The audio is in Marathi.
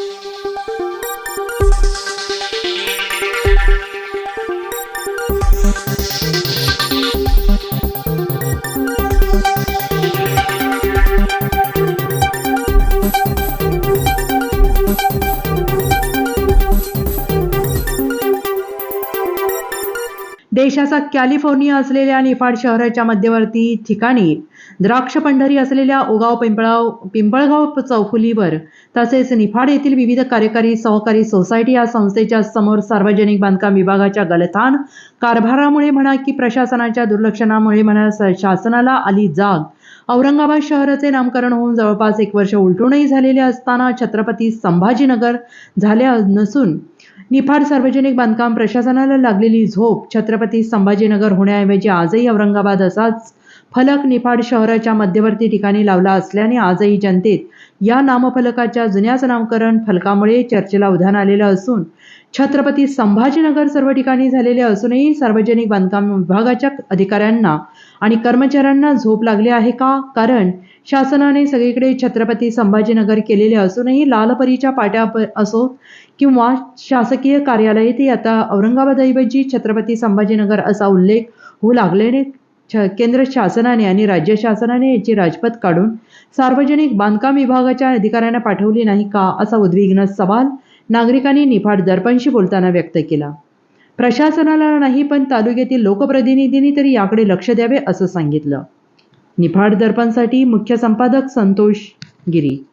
Thank you. देशाचा कॅलिफोर्निया असलेल्या निफाड शहराच्या मध्यवर्ती ठिकाणी द्राक्ष पंढरी असलेल्या उगाव पिंपळाव पिंपळगाव चौफुलीवर तसेच निफाड येथील विविध कार्यकारी सहकारी सोसायटी या संस्थेच्या समोर सार्वजनिक बांधकाम विभागाच्या गलथान कारभारामुळे म्हणा की प्रशासनाच्या दुर्लक्षणामुळे म्हणा शासनाला आली जाग. औरंगाबाद शहराचे नामकरण होऊन जवळपास एक वर्ष उलटूनही झालेले असताना छत्रपती संभाजीनगर झाले नसून निफाड सार्वजनिक बांधकाम प्रशासनाला लागलेली झोप छत्रपती संभाजीनगर होण्याऐवजी आजही औरंगाबाद असाच फलक निफाड शहराच्या मध्यवर्ती ठिकाणी लावला असल्याने आजही जनतेत या नामफलकाच्या जुन्याच नामकरण फलकामुळे चर्चेला उधाण आलेलं असून छत्रपती संभाजीनगर सर्व ठिकाणी झालेले असूनही सार्वजनिक बांधकाम विभागाच्या अधिकाऱ्यांना आणि कर्मचाऱ्यांना झोप लागली आहे का? कारण शासनाने सगळीकडे छत्रपती संभाजीनगर केलेले असूनही लालपरीच्या पाट्या असो किंवा शासकीय कार्यालयातही आता औरंगाबादऐवजी छत्रपती संभाजीनगर असा उल्लेख होऊ लागल्याने छ केंद्र शासनाने आणि राज्य शासनाने याची राजपत काढून सार्वजनिक बांधकाम विभागाच्या अधिकाऱ्यांना पाठवली नाही का असा उद्विग्न सवाल नागरिकांनी निफाड दर्पणशी बोलताना व्यक्त केला. प्रशासनाला नाही पण तालुक्यातील लोकप्रतिनिधींनी तरी याकडे लक्ष द्यावे असं सांगितलं. निफाड दर्पणसाठी मुख्य संपादक संतोष गिरी.